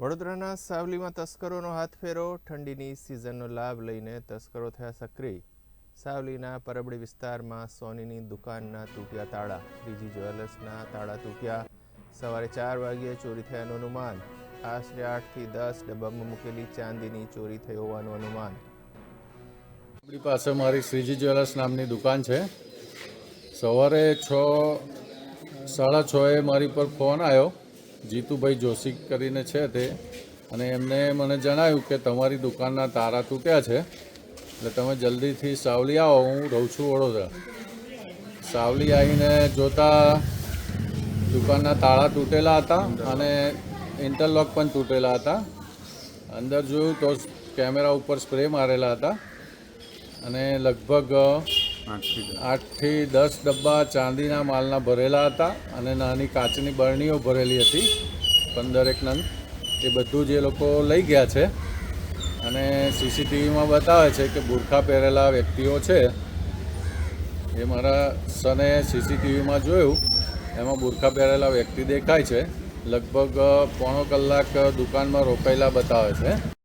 વડોદરાના સાવલીમાં તસ્કરોનો હાથફેરો ઠંડીની સિઝનનો લાભ લઈને તસ્કરો થયા સક્રિય. સાવલીના પરબડી વિસ્તારમાં સોનીની દુકાનના તૂટ્યા તાળા ત્રીજી જ્વેલર્સના તાળા તૂટ્યા. સવારે ચાર વાગ્યે ચોરી થયાનું અનુમાન. આશરે આઠથી દસ ડબ્બામાં મૂકેલી ચાંદીની ચોરી થઈ હોવાનું અનુમાન. આપણી પાસે મારી શ્રીજી જ્વેલર્સ નામની દુકાન છે. સવારે છ, સાડા છ એ મારી પર ફોન આવ્યો. જીતુભાઈ જોશી કરીને છે તે. અને એમને મને જણાવ્યું કે તમારી દુકાનના તારા તૂટ્યા છે. એટલે તમે જલ્દીથી સાવલી આવો, હું રહું છું વડોદરા. સાવલી આવીને જોતા દુકાનના તાળા તૂટેલા હતા અને ઇન્ટરલોક પણ તૂટેલા હતા. અંદર જોયું તો કેમેરા ઉપર સ્પ્રે મારેલા હતા. અને લગભગ આઠથી દસ. ડબ્બા ચાંદીના માલના ભરેલા હતા અને નાની કાચની બરણીઓ ભરેલી હતી. પંદરેક નંગ. એ બધું જ લોકો લઈ ગયા છે. અને સીસીટીવીમાં બતાવે છે કે બુરખા પહેરેલા વ્યક્તિઓ છે. એ મારા સને સીસીટીવીમાં જોયું. એમાં બુરખા પહેરેલા વ્યક્તિ દેખાય છે. લગભગ પોણો કલાક દુકાનમાં રોકાયેલા બતાવે છે.